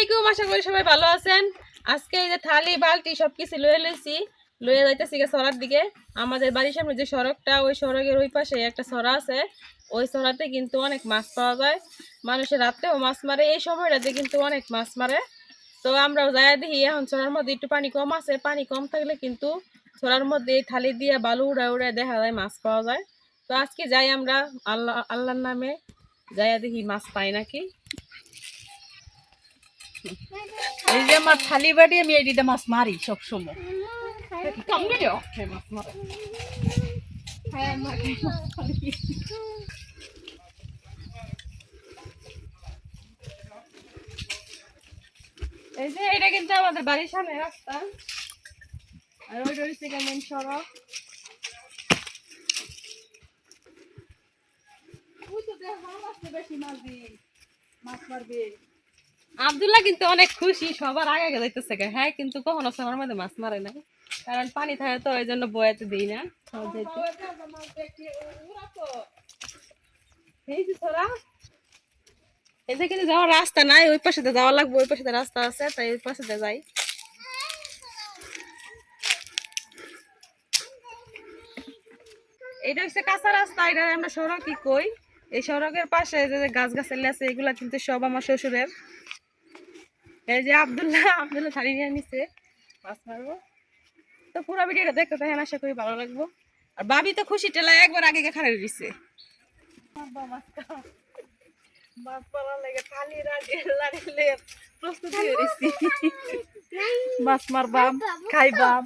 আলাইকুম, আশা করি সবাই ভালো আছেন। আজকে এই যে থালি, বালতি সব কিছু লয়ে লইছি। লয়ে যাইতেছি গে সরার দিকে। আমাদের বাড়ির সামনে যে সড়কটা, ওই সড়কের ওই পাশে একটা সরা আছে। ওই সরাতে কিন্তু অনেক মাছ পাওয়া যায়। মানুষের রাতেও মাছ মারে, এই সময়টাতে কিন্তু অনেক মাছ মারে। তো আমরাও যাই দেখি, এখন সরার মধ্যে একটু পানি কম আছে। পানি কম থাকলে কিন্তু সরার মধ্যে এই থালি দিয়ে বালু উড়ায় উড়ায় দেখা যায় মাছ পাওয়া যায়। তো আজকে যাই আমরা, আল্লাহ, আল্লাহর নামে যাইয়া দেখি মাছ পাই নাকি। এই যে আমার থালি বাড়ি আমি এই এডিতে মাছ মারি সব সময় কেমনে রে? মাছ মারে। এই যে এটা কিন্তু আমাদের বাড়ির সামনে রাস্তা। আর ওই রয়েছে মেন সড়ক। মাছ মারবে। আব্দুল্লাহ কিন্তু অনেক খুশি, সবার আগে আগে। হ্যাঁ কিন্তু কখনো সময়ের মধ্যে মাছ মারে না কারণ পানি থাকে তো, ওই জন্য বয়াতে দিই না। যে কিন্তু যাওয়ার রাস্তা নাই, ওই পাশে যাওয়া লাগবে, ওই পাশে রাস্তা আছে, তাই ওই পাশে যাই। এটা হচ্ছে কাঁচা রাস্তা এটা আমরা সড়কই কই। এই সড়কের পাশে যে গাছ গাছালি আছে, এগুলা কিন্তু সব আমার শ্বশুরের। এই যে আব্দুল্লাহ আব্দুল্লাহ থালি নিয়ে নিছে। মাছ মারবো। তো পুরো ভিডিওটা দেখতে থাকেন, আশা করি ভালো লাগবো। আর বাবি তো খুশি, টেলা একবার আগে খাড়ে দিছে। মাছ মারবাম, খাইবাম।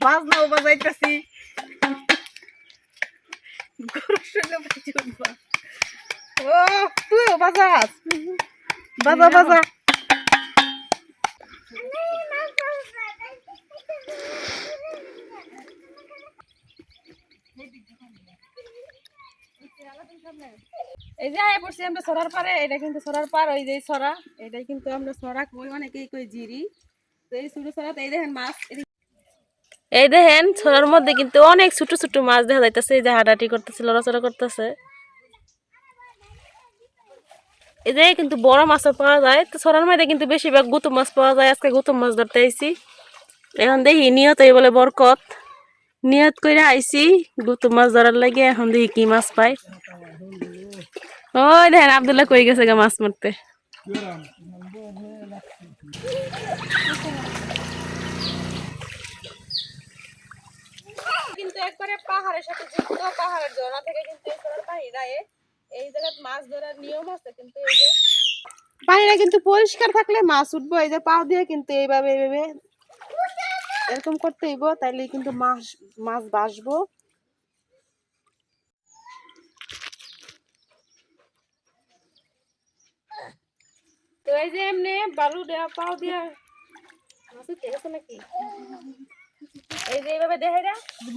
বাজনাও বাজাইতেছি। গরুর সঙ্গে বাজি উঠবা। ও তুইও বাজাস। বাজা বাজা। এই যে আয় পড়ছি আমরা সরার পারে এটা কিন্তু সরার পার ওই যে সরা। এটাই কিন্তু আমরা সরা কই অনেকেই কই জিরি। তো এই ছোট সরাতে এই দেখেন মাছ এই দেখেন ছড়ার মধ্যে কিন্তু অনেক ছোট ছোট মাছ দেখা যাইতেছে এই যে হাঁটাহাঁটি করতেছে লড়াচড়া করতেছে। যে কিন্তু বড় মাছও পাওয়া যায়। তো ছড়ার মধ্যে কিন্তু বেশিরভাগ গুতুম মাছ পাওয়া যায়। আজকে গুতুম মাছ ধরতে আইছি। এখন দেখি নিয়ত এই বলে বরকত। নিয়ত করে আইছি গুতুম মাছ ধরার লাগে। এখন দেখি কি মাছ পাই। ওই দেখেন আবদুল্লাহ কই গেছে গা মাছ মারতে। কিন্তু একবারে পাহাড়ের সাথে যুক্ত পাহাড়ের ঝর্ণা থেকে কিন্তু এই সরার পানি দেয় এই জায়গায় মাছ ধরার নিয়ম আছে কিন্তু এই যে পানিটা কিন্তু পরিষ্কার থাকলে মাছ উঠবো এই যে পাও দিয়ে কিন্তু এইভাবে এইভাবে এরকম করতে হইব তাইলে কিন্তু মাছ মাছ বাসবো তো এই যে এমনি বালু দেওয়া পাও দিয়া মাছ উঠে গেছে নাকি? এই যে এইভাবে দেখে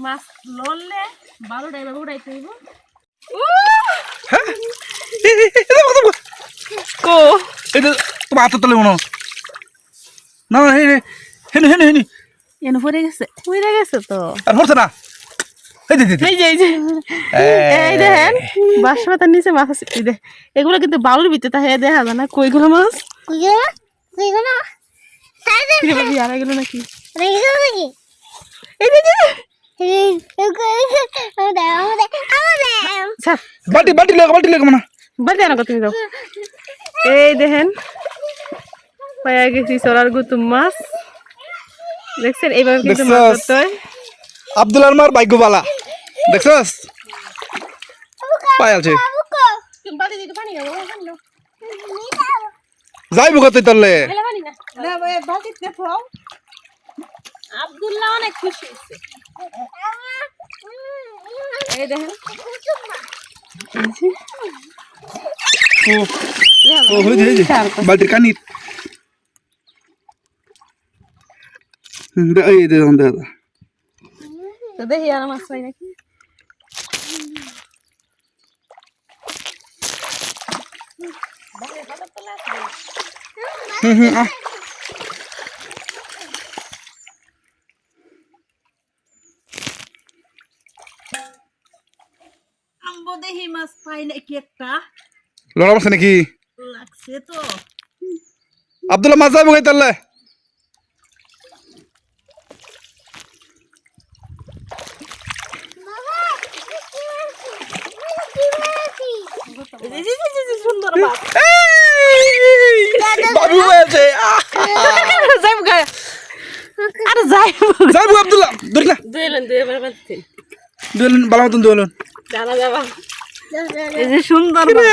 মাছ লড়লে বালুটা এইভাবে উড়াইতে হইব। কো? এটা তোমার হাতে তোলে মনে হয়। না না হেনে হেনে হেনে হেনে এনে পড়ে গেছে। পড়ে গেছে তো। আর হচ্ছে না। এই দে দে দে। এই যে। এই যে এই দেখেন বাঁশপাতার নিচে মাছ আছে। এই দেখ এগুলো কিন্তু বালুর ভিতরে তাহে দেখা যায় না। কইগুলো? মাছ নাকি? এই যে, মনে। তুমি যাও এই দেখেন পায়া গেছি সরার গুতুম মাছ। দেখছেন? এইভাবে কিন্তু মাছ ধরতে হয়। আব্দুল আলমার ভাগ্যবালা। দেখছস? পানি যাইব কত ফাও আব্দুল্লাহ অনেক খুশি হয়েছে। এই দেখেন ও ও হই যে বালতির কানি দে এই দে দে দে। তো দেখি আর মাছ পাই নাকি হুম হুম আহ। আম্বো দেখি মাছ পাই নাকি একটা? লড়া মারছে নাকি? লাগছে তো। আব্দুল্লাহ মাছ যাব তাহলে? সুন্দর মাছ। বাবু হয়েছে। যাইব আরে যাইব। যাব আব্দুল্লাহ বাঁধছেন মতন দুলেন জানা যাবা এই যে সুন্দর মাছ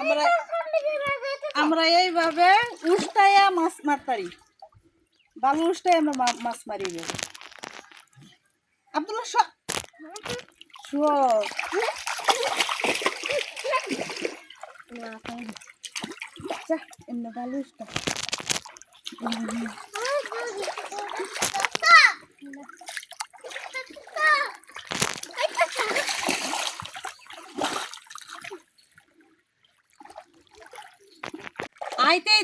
আমরা আমরা এইভাবে উষ্টাইয়া মাছ মারতারি। বালু উষ্টাই আমরা মাছ মারি দেব আব্দুল্লাহ এমনি বালু উষ্টা আইতে এই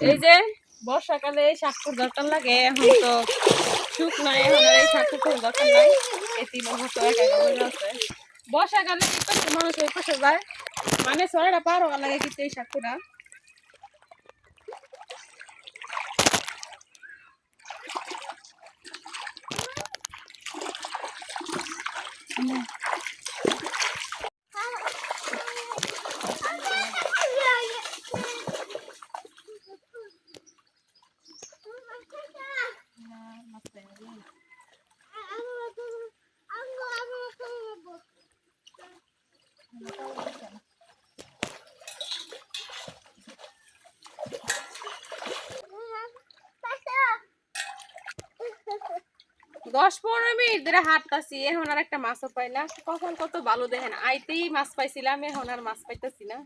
এই যে বর্ষাকালে শাকুর দরকার লাগে এখন তো নাই এখন এই শাকুর দরকার নাই এই বর্ষাকালে মানুষ যায় মানে ছড়াটা পার লাগে কিন্তু এই শাকুরা দশ পনেরো মিনিট ধরে হাঁটতাছি এখন আর একটা মাছও পাই না। কখন কত ভালো দেখেন আইতেই মাছ পাইছিলাম এখন আর মাছ পাইতেছি না।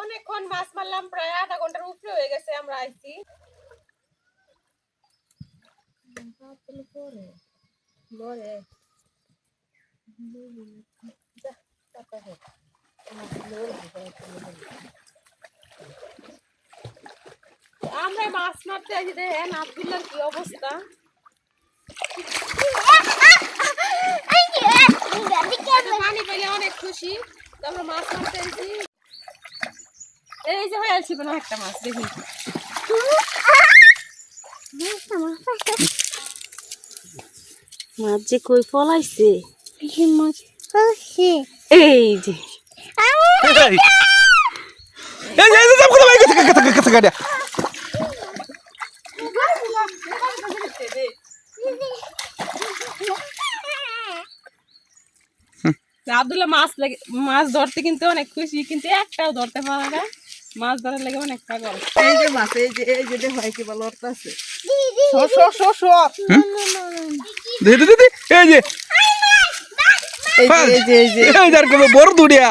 অনেকক্ষণ মাছ মারলাম প্রায় আধা ঘণ্টার উপরে হয়ে গেছে আমরা আইছি। আমরা মাছ মারতে আছি দেখেন আব্দুল্লার কি অবস্থা? পানি পেলে অনেক খুশি আমরা মাছ মারতে এই যে হয়ে একটা মাছ দেখি। মাছ যে কই ফলাইছে এই যে। আব্দুল্লাহ মাছ লাগে মাছ ধরতে কিন্তু অনেক খুশি কিন্তু একটাও ধরতে পারে না। মাছ ধরার লাগে অনেক পাগল। এই যে মাছ এই যে এই যে দেখো কি ভালো আছে সর সর সর সর দে দে দে এই যে এই যে এই যে এই যে এই যার কবে বড় দুড়িয়া।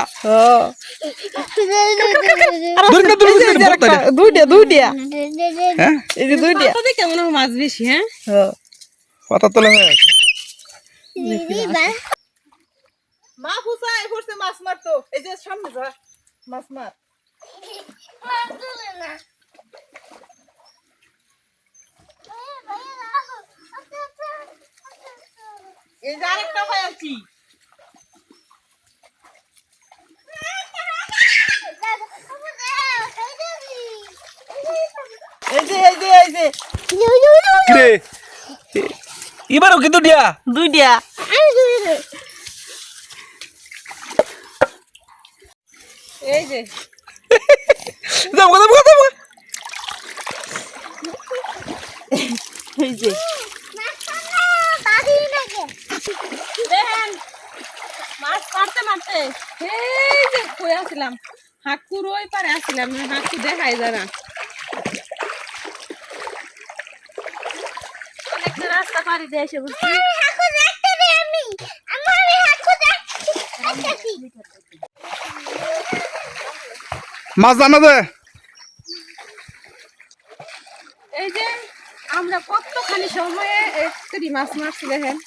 হ্যাঁ? এই যে মাছ বেশি হ্যাঁ? পাতা তোলা হয়ে আছে মা ফুসে মাছ মারতো এই যে সামনে যা মাছ মার। এই যে আরেকটা ভাই আছি এই যে এই যে এই যে কিরে এবারও কিন্তু দিয়া? দুইটা। এই যে। যাব কথা কথা এই যে। মাছ মারতে মারতে। এই যে কই আসছিলাম হাঁকুর ওই পারে আসছিলাম হাঁকু দেখাই রাস্তা পাড়ি মাছ জানা এই যে আমরা সময়ে মাছ মারছি দেখেন।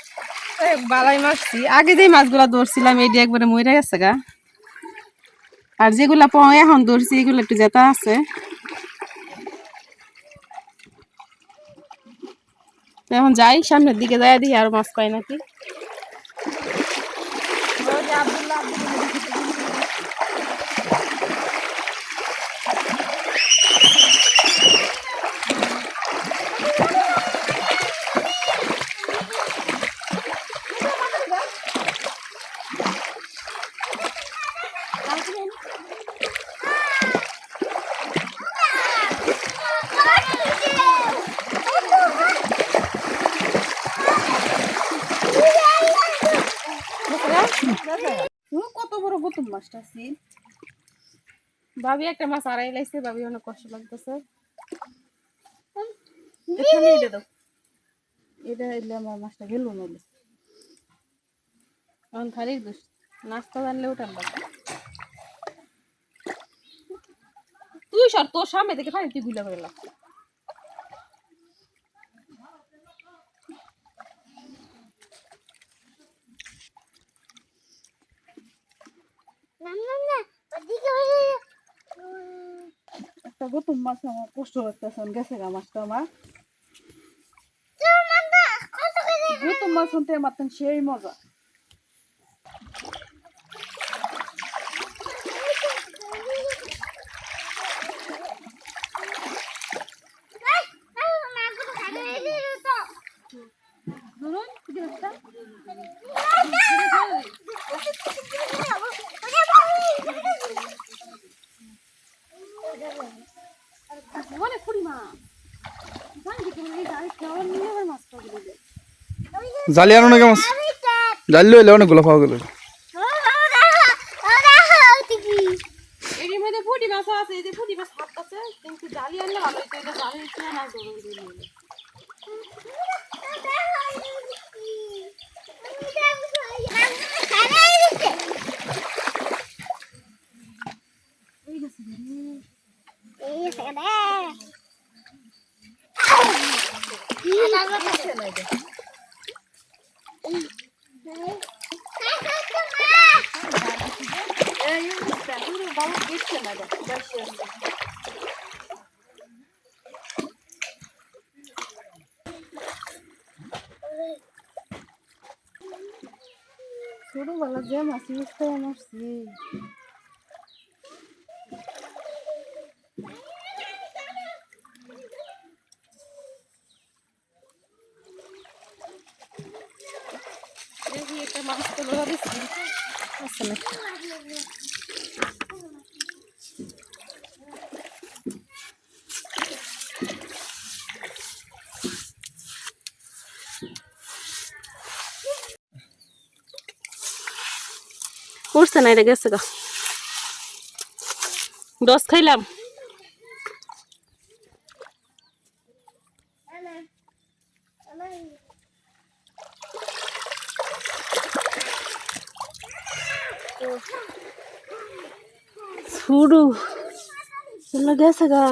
বালাই মারছি। আগে যে মাছগুলা ধরছিলাম এটি একবারে মরে গেছে গা। আর যেগুলা এখন ধরছি এগুলো একটু জেতা আছে। এখন যাই সামনের দিকে যাই দেখি আর মাছ পাই নাকি। ও, কত বড় গুতুম মাছটা আছে ভাবি একটা মাছ আড়াই লাইছে ভাবি অনেক কষ্ট লাগতেছে। এখানে এটা দাও। এটা এলে আমার মাছটা গেল নইলে। এখন খালির দোষ। নাস্তা জানলে উঠান তুই সর তোর সামনে থেকে খালি তুই গুলা করে লাগছে একটা গুতুম মাছ আমার কষ্ট লাগতেছে গেছে গা মাছটা আমার গুতুম মাছ শুনতে আমার সেই মজা ধরুন কি রাস্তা অনেক ফুড়ি মা। জালি আনো নাকি মাছ জালি লইলে অনেকগুলো পাওয়া গেল। এর মধ্যে ফুটি মাছ আছে এই যে ফুটি মাছ হাত আছে কিন্তু জালি আনলে ভালো হতো এটা জালি দিয়ে মাছ ধরে দিলে ছোটবেলা যে মাছ ইউজ করে মারছি দেখি একটা মাছ তো দিচ্ছি আছে নাকি উঠছে না এটা গেছে গা। দশ খাইলাম? ছুড়ু চলে গেছে গা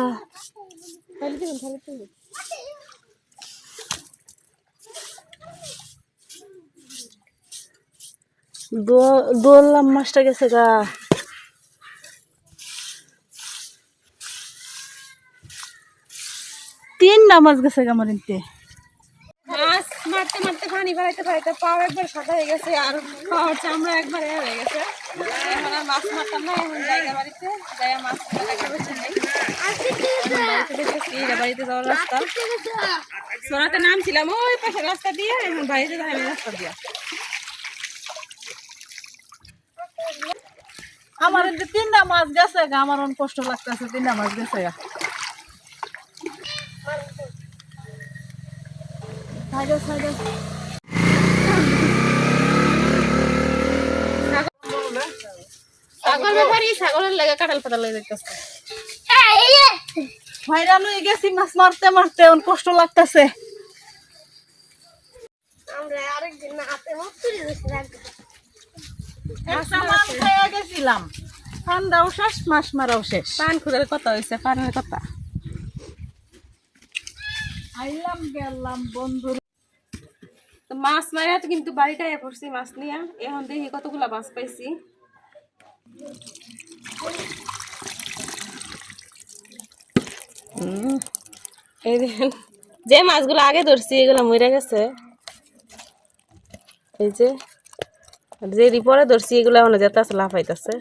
দোলাম মাছটা গেছে গা তিনটা মাছ গেছে গা আমার ইনতে মাছ মারতে মারতে পানি বাড়াইতে বাড়াইতে পাও একবার সাদা হয়ে গেছে আর চামড়া একবার হয়ে গেছে মাছ মাছ সোনাতে নামছিলাম, ওই পাশে রাস্তা দিয়ে, এখন বাড়িতে যাই রাস্তা দিয়া। আমার তিনটা মাছ গেছে আমার অনেক কষ্ট লাগতেছে, তিনটা মাছ গেছে সাইডে সাইডে। ছাগল ব্যাপারই ছাগলের লাগে কাঁঠাল পাতা লেগে যাইতেছে। হয়রান হয়ে গেছি মাছ মারতে মারতে অনেক কষ্ট লাগতেছে। একটা মাছ খাইয়া গেছিলাম। ঠান্ডাও শেষ মাছ মারাও শেষ। পান খুদের কথা হয়েছে পানের কথা। আইলাম গেলাম বন্ধু। তো মাছ মারা তো কিন্তু বাড়িটায় পড়ছি মাছ নিয়ে। এখন দেখি কতগুলা মাছ পাইছি। যে মাছগুলো আগে ধরছি, এগুলো মরে গেছে। এই যে যে রিপরে ধরছি, এগুলো এখন যেতে আছে, লাফাইতেছে।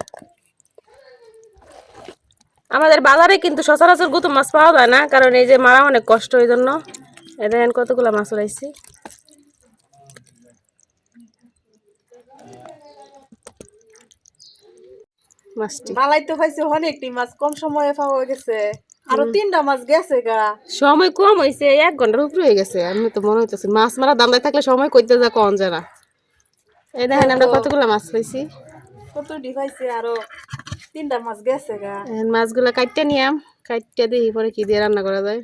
আমাদের বাজারে কিন্তু সচরাচর গুতো মাছ পাওয়া যায় না, কারণ এই যে মারা অনেক কষ্ট, এই জন্য। দেখেন কতগুলা মাছ উড়াইছি। মাছটি। মালাই তো পাইছে অনেকটি মাছ কম সময়ে পাওয়া গেছে। আরও তিনটা মাছ গেছে গা। সময় কম হয়েছে এক ঘণ্টার উপরে হয়ে গেছে আমি তো মনে হইতেছে মাছ মারা দামদায় থাকলে সময় করতে যা কম যায় না এই দেখেন আমরা কতগুলো মাছ পাইছি। কতটি পাইছে আরও তিনটা মাছ গেছে গা। মাছগুলো কাটতে নিয়াম কাটতে দিই পরে কি দিয়ে রান্না করা যায়।